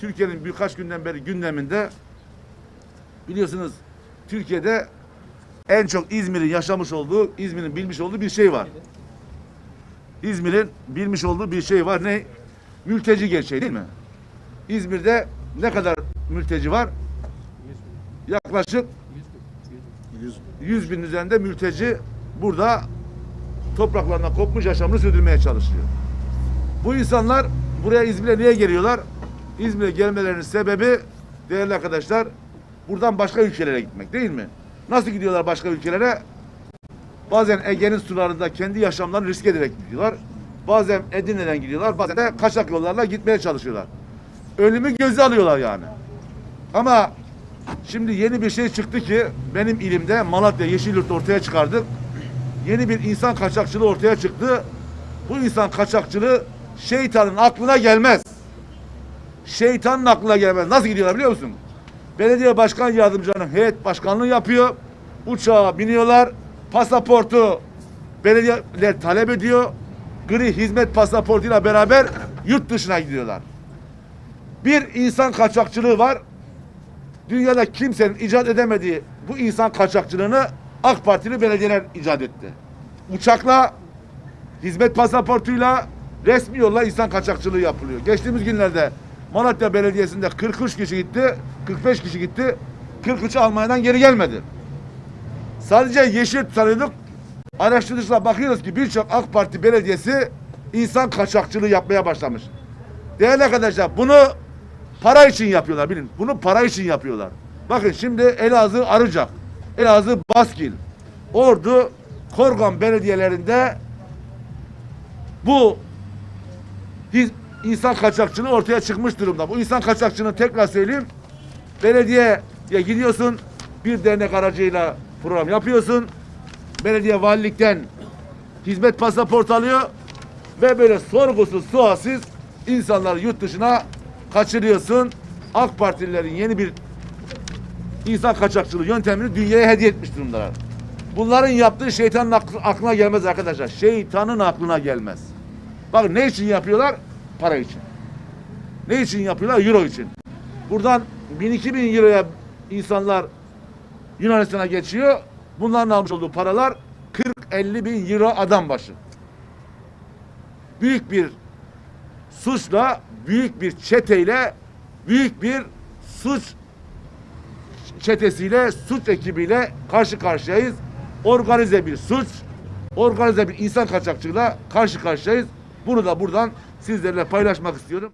Türkiye'nin birkaç günden beri gündeminde biliyorsunuz Türkiye'de en çok İzmir'in yaşamış olduğu, İzmir'in bilmiş olduğu bir şey var. İzmir'in bilmiş olduğu bir şey var. Ne? Mülteci gerçeği değil mi? İzmir'de ne kadar mülteci var? Yaklaşık 100 bin üzerinde mülteci burada topraklarından kopmuş yaşamını sürdürmeye çalışıyor. Bu insanlar buraya İzmir'e niye geliyorlar? İzmir'e gelmelerinin sebebi değerli arkadaşlar buradan başka ülkelere gitmek değil mi? Nasıl gidiyorlar başka ülkelere? Bazen Ege'nin sularında kendi yaşamlarını risk ederek gidiyorlar. Bazen Edirne'den gidiyorlar. Bazen de kaçak yollarla gitmeye çalışıyorlar. Ölümü göze alıyorlar yani. Ama şimdi yeni bir şey çıktı ki benim ilimde Malatya Yeşilyurt ortaya çıkardık. Yeni bir insan kaçakçılığı ortaya çıktı. Bu insan kaçakçılığı şeytanın aklına gelmez. Şeytanın aklına gelmez. Nasıl gidiyorlar biliyor musun? Belediye başkan yardımcılarının heyet başkanlığı yapıyor. Uçağa biniyorlar. Pasaportu belediyeler talep ediyor. Gri hizmet pasaportuyla beraber yurt dışına gidiyorlar. Bir insan kaçakçılığı var. Dünyada kimsenin icat edemediği bu insan kaçakçılığını AK Partili belediyeler icat etti. Uçakla, hizmet pasaportuyla, resmi yolla insan kaçakçılığı yapılıyor. Geçtiğimiz günlerde Malatya Belediyesi'nde 43 kişi gitti, 45 kişi gitti. 43'ü Almanya'dan geri gelmedi. Sadece yeşil tanıyorduk. Araştırıcılar bakıyoruz ki birçok AK Parti belediyesi insan kaçakçılığı yapmaya başlamış. Değerli arkadaşlar bunu para için yapıyorlar bilin. Bunu para için yapıyorlar. Bakın şimdi Elazığ Arıcak, Elazığ Baskil, Ordu, Korgan belediyelerinde bu insan kaçakçılığı ortaya çıkmış durumda. Bu insan kaçakçılığını tekrar söyleyeyim. Belediyeye gidiyorsun, bir dernek aracıyla program yapıyorsun. Belediye valilikten hizmet pasaport alıyor ve böyle sorgusuz sualsiz insanları yurt dışına kaçırıyorsun. AK Partililerin yeni bir insan kaçakçılığı yöntemini dünyaya hediye etmiş durumdalar. Bunların yaptığı şeytanın aklı- aklına gelmez arkadaşlar. Şeytanın aklına gelmez. Bak ne için yapıyorlar? Para için. Ne için yapıyorlar? Euro için. Buradan 1000-2000 euroya insanlar Yunanistan'a geçiyor. Bunların almış olduğu paralar 40-50 bin euro adam başı. Büyük bir suçla, büyük bir çeteyle, büyük bir suç çetesiyle, suç ekibiyle karşı karşıyayız. Organize bir suç, organize bir insan kaçakçılığıyla karşı karşıyayız. Bunu da buradan sizlerle paylaşmak istiyorum.